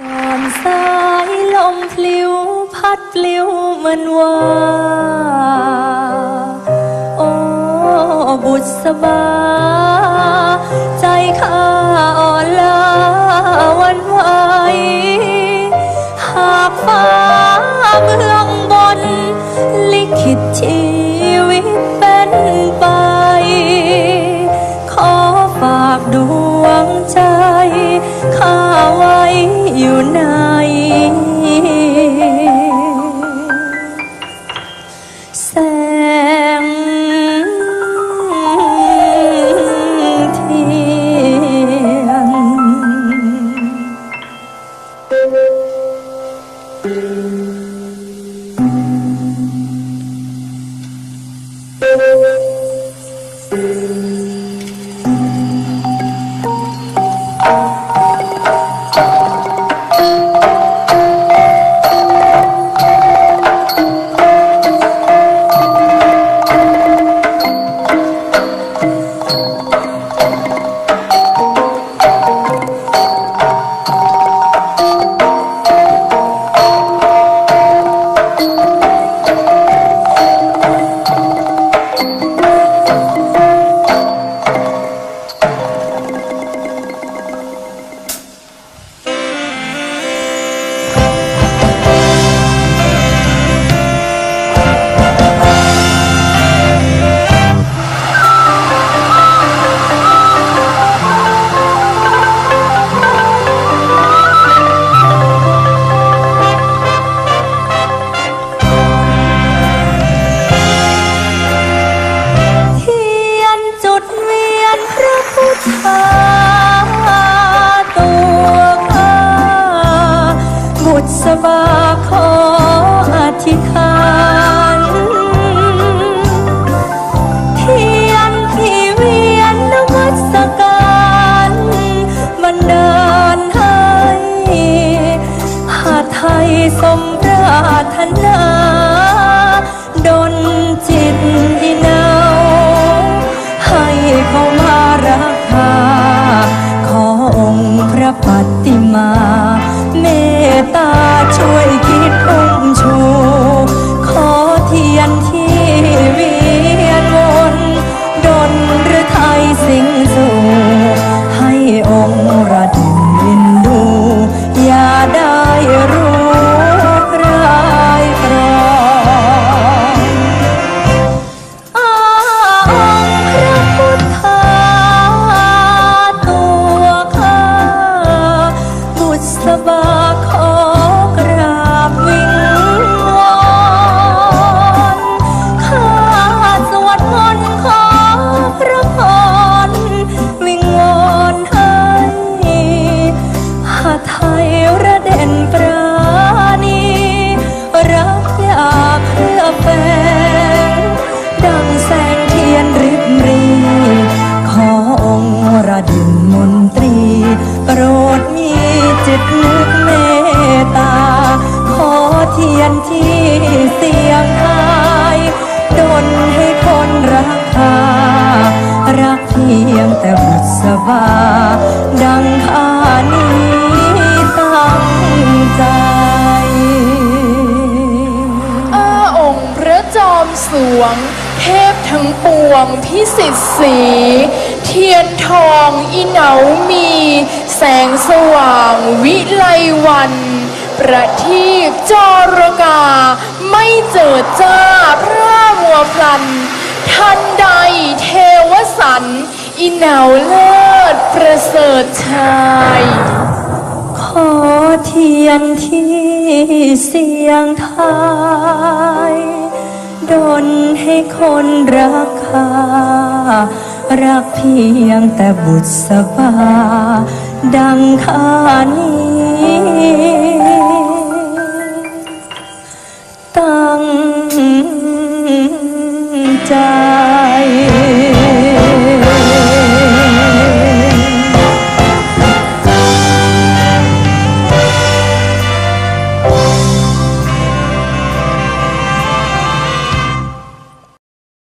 ก่อนสายลมพลิ้วพัดปลิวเหมือนว่า โอ้บุษบา ใจข้าอ่อนล้าวันไหว ไทยสมปรารถนาดนจิตอีเนาให้เขามารักษาขอองค์พระปฏิมา จิตนึกเมตตา ขอเทียนที่เสียงทายดนให้คนรักคารักเพียงแต่บุษบา ดังข้านี้ตั้งใจอาองค์พระจอมสวง เทพทั้งปวงพิสิทธิ์สี เทียนทองอีเหนาม แสงสว่างวิไลวัน ประทีปจรกา ไม่เจิดจ้าพระมัวพลัน ทันใดเทวสันอีเหนาเลิศประเสริฐชายขอเทียนที่เสียงทายดนให้คนรักคา รักเพียงแต่บุษบา ดังข้านี้ ตั้งใจ